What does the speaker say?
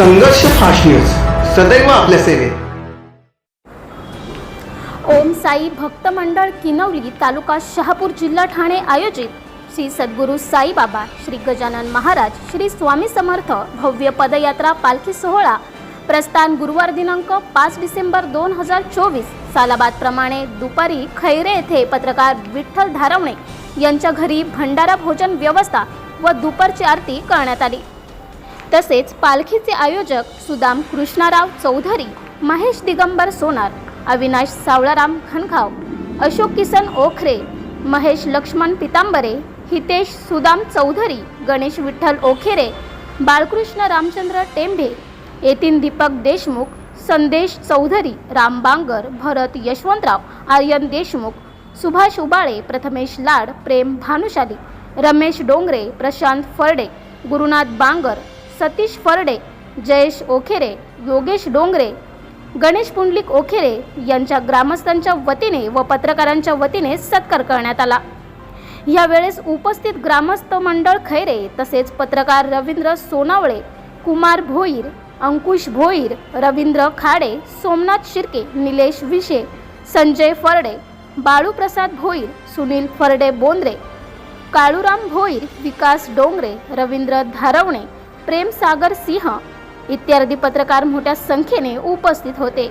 संघर्ष fast news. सदैव आपल्या सेवेत. ओम साई भक्त मंडळ किनवली तालुका शहापूर जिल्हा ठाणे आयोजित श्री सद्गुरू साईबाबा श्री गजानन महाराज श्री स्वामी समर्थ भव्य पदयात्रा पालखी सोहळा प्रस्थान गुरुवार दिनांक पाच डिसेंबर दोन हजार चोवीस सालाबादप्रमाणे दुपारी खैरे येथे पत्रकार विठ्ठल धारवणे यांच्या घरी भंडारा भोजन व्यवस्था व दुपारची आरती करण्यात आली. तसेच पालखीचे आयोजक सुदाम कृष्णाराव चौधरी महेश दिगंबर सोनार अविनाश सावळाराम घनखाव अशोक किसन ओखरे महेश लक्ष्मण पितांबरे हितेश सुदाम चौधरी गणेश विठ्ठल ओखेरे बाळकृष्ण रामचंद्र टेंभे येतीन दीपक देशमुख संदेश चौधरी राम बांगर भरत यशवंतराव आर्यन देशमुख सुभाष उबाळे प्रथमेश लाड प्रेम भानुशाली रमेश डोंगरे प्रशांत फरडे गुरुनाथ बांगर सतीश फरडे जयेश ओखेरे योगेश डोंगरे गणेश पुंडलिक ओखेरे यांच्या ग्रामस्थांच्या वतीने व पत्रकारांच्या वतीने सत्कार करण्यात आला. यावेळेस उपस्थित ग्रामस्थ मंडळ खैरे तसेच पत्रकार रवींद्र सोनावळे कुमार भोईर अंकुश भोईर रवींद्र खाडे सोमनाथ शिर्के निलेश विशे संजय फरडे बाळूप्रसाद भोईर सुनील फरडे बोंद्रे काळूराम भोईर विकास डोंगरे रवींद्र धारवणे प्रेमसागर सिंह इत्यादी पत्रकार मोठ्या संख्येने उपस्थित होते.